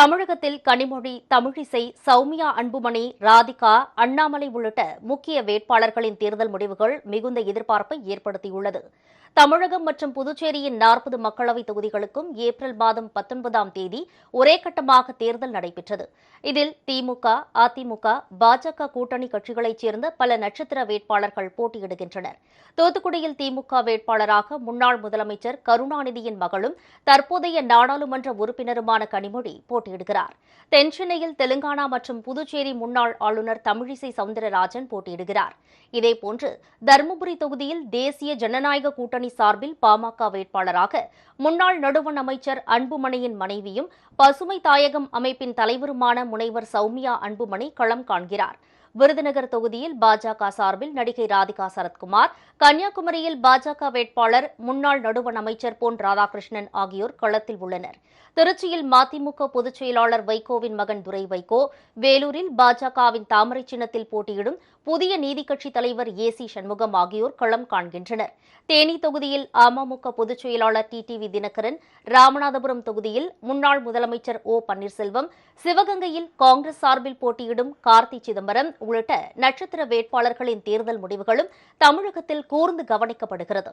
தமிழகத்தில் கனிமொழி தமிழிசை சௌமியா அன்புமணி ராதிகா அண்ணாமலை உள்ளிட்ட முக்கிய வேட்பாளர்களின் தேர்தல் முடிவுகள் மிகுந்த எதிர்பார்ப்பை ஏற்படுத்தியுள்ளது. தமிழகம் மற்றும் புதுச்சேரியின் நாற்பது மக்களவைத் தொகுதிகளுக்கும் ஏப்ரல் மாதம் பத்தொன்பதாம் தேதி ஒரே கட்டமாக தேர்தல் நடைபெற்றது. இதில் திமுக அதிமுக பாஜக கூட்டணி கட்சிகளைச் சேர்ந்த பல நட்சத்திர வேட்பாளர்கள் போட்டியிடுகின்றனர். தூத்துக்குடியில் திமுக வேட்பாளராக முன்னாள் முதலமைச்சர் கருணாநிதியின் மகளும் தற்போதைய நாடாளுமன்ற உறுப்பினருமான கனிமொழி போட்டி போட்டியிடுகிறார். தென்சென்னையில் தெலுங்கானா மற்றும் புதுச்சேரி முன்னாள் ஆளுநர் தமிழிசை சவுந்தரராஜன் போட்டியிடுகிறார். இதேபோன்று தருமபுரி தொகுதியில் தேசிய ஜனநாயக கூட்டணி சார்பில் பாமக வேட்பாளராக முன்னாள் நடுவண் அமைச்சர் அன்புமணியின் மனைவியும் பசுமை தாயகம் அமைப்பின் தலைவருமான முனைவர் சௌமியா அன்புமணி களம் காண்கிறார். விருதுநகர் தொகுதியில் பாஜக சார்பில் நடிகை ராதிகா சரத்குமார் கன்னியாகுமரியில் பாஜக வேட்பாளர் முன்னாள் நடுவண் அமைச்சர் பொன் ராதாகிருஷ்ணன் ஆகியோர் களத்தில் உள்ளனர். திருச்சியில் மதிமுக பொதுச் செயலாளர் வைகோவின் மகன் துரை வைகோ வேலூரில் பாஜகவின் தாமரை சின்னத்தில் போட்டியிடும் புதிய நீதி கட்சித் தலைவர் ஏ சி சண்முகம் ஆகியோர் களம் காண்கின்றனர். தேனி தொகுதியில் அமமுக பொதுச் செயலாளர் T T V Dhinakaran Ramanathapuram தொகுதியில் முன்னாள் முதலமைச்சர் ஓ பன்னீர்செல்வம் சிவகங்கையில் காங்கிரஸ் சார்பில் போட்டியிடும் கார்த்தி சிதம்பரம் உள்ளிட்ட நட்சத்திர வேட்பாளர்களின் தேர்தல் முடிவுகளும் தமிழகத்தில் கூர்ந்து கவனிக்கப்படுகிறது.